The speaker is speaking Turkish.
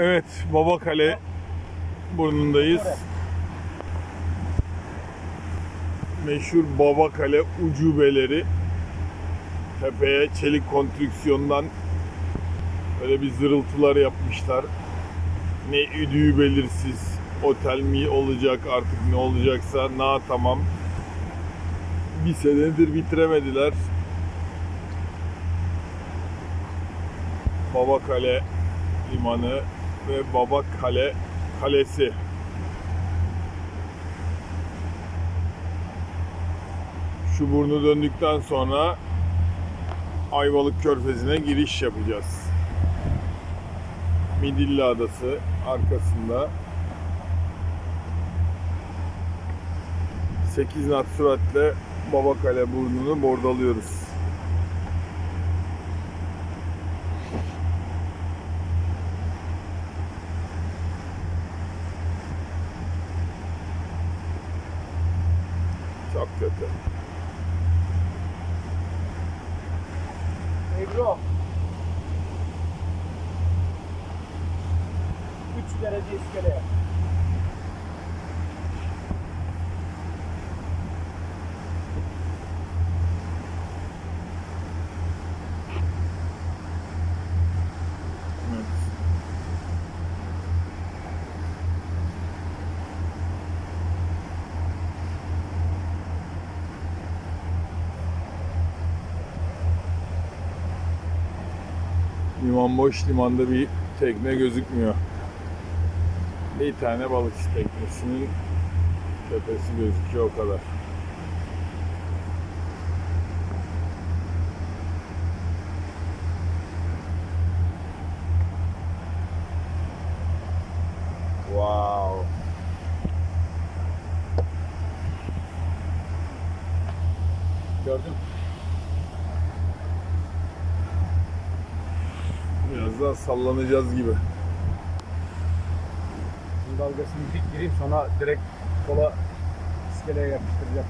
Evet, Babakale burnundayız. Meşhur Babakale ucubeleri. Tepeye çelik konstrüksiyondan öyle bir zırıltılar yapmışlar. Ne üdüğü belirsiz. Otel mi olacak artık ne olacaksa na tamam. Bir senedir bitiremediler. Babakale limanı ve Babakale kalesi. Şu burnu döndükten sonra Ayvalık Körfezi'ne giriş yapacağız. Midilli Adası arkasında 8 knot süratle Babakale burnunu bordalıyoruz. Çok kötü. Ebru. 3 derece iskeleye. Liman boş, limanda bir tekne gözükmüyor. Bir tane balıkçı teknesinin tepesi gözüküyor o kadar. Wow. Gördün. Biraz daha sallanacağız gibi. Dalgasını bir gireyim sonra direkt kola iskeleye yapıştıracağım.